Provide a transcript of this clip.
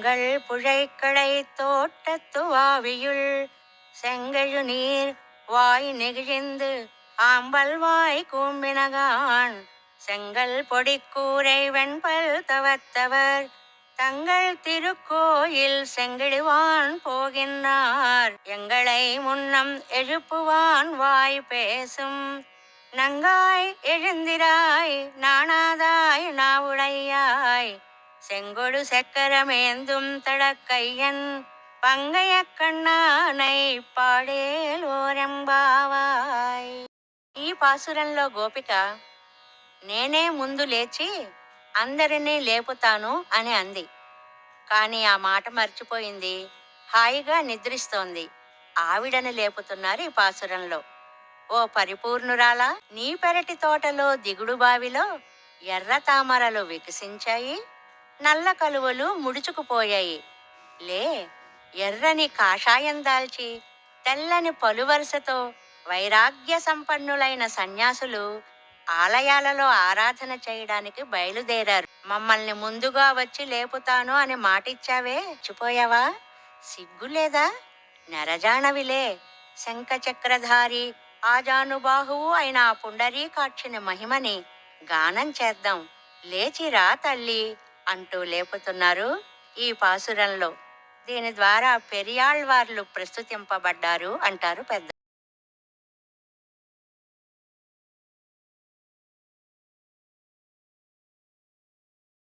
உங்கள் புழைக்கடை தோட்டத்துவாவியுள் செங்கழு நீர் வாய் நெகிழ்ந்து ஆம்பல் வாய் கூம்பினகான். செங்கல் பொடிக்கூரை வெண்பல் தவத்தவர் தங்கள் திருக்கோயில் செங்கிடுவான் போகின்றார். எங்களை முன்னம் எழுப்புவான் வாய் பேசும். நங்காய் எழுந்திராய் நாணாதாய் நாவுடையா செங்கொடு செக்கரமேந்தும் தடக்கையன் பங்கைய కన్నానై పాడేలోరెంబావాయ్ ఈ పాసురంలో గోపిక నేనే ముందు లేచి అందరినీ లేపుతాను అని అంది కానీ ఆ మాట మర్చిపోయింది హాయిగా నిద్రిస్తోంది ఆవిడని లేపుతున్నారు ఈ పాసురంలో ఓ పరిపూర్ణురాలా నీ పెరటి తోటలో దిగుడు బావిలో ఎర్ర తామరలు వికసించాయి నల్ల కలువలు ముడుచుకుపోయాయి. లే ఎర్రని కాషాయం దాల్చి తెల్లని పలువరుసతో వైరాగ్య సంపన్నులైన సన్యాసులు ఆలయాలలో ఆరాధన చేయడానికి బయలుదేరారు. మమ్మల్ని ముందుగా వచ్చి లేపుతాను అని మాటిచ్చావే చిపోయావా సిగ్గులేదా నరజానవిలే శంఖచక్రధారి ఆజానుబాహువు అయిన ఆ పుండరీకాక్షిని మహిమని గానం చేద్దాం. లేచిరా తల్లి అంటూ లేపుతున్నారు ఈ పాసురంలో. దీని ద్వారా పెరియాళ్వార్లు ప్రస్తుతింపబడ్డారు అంటారు పెద్ద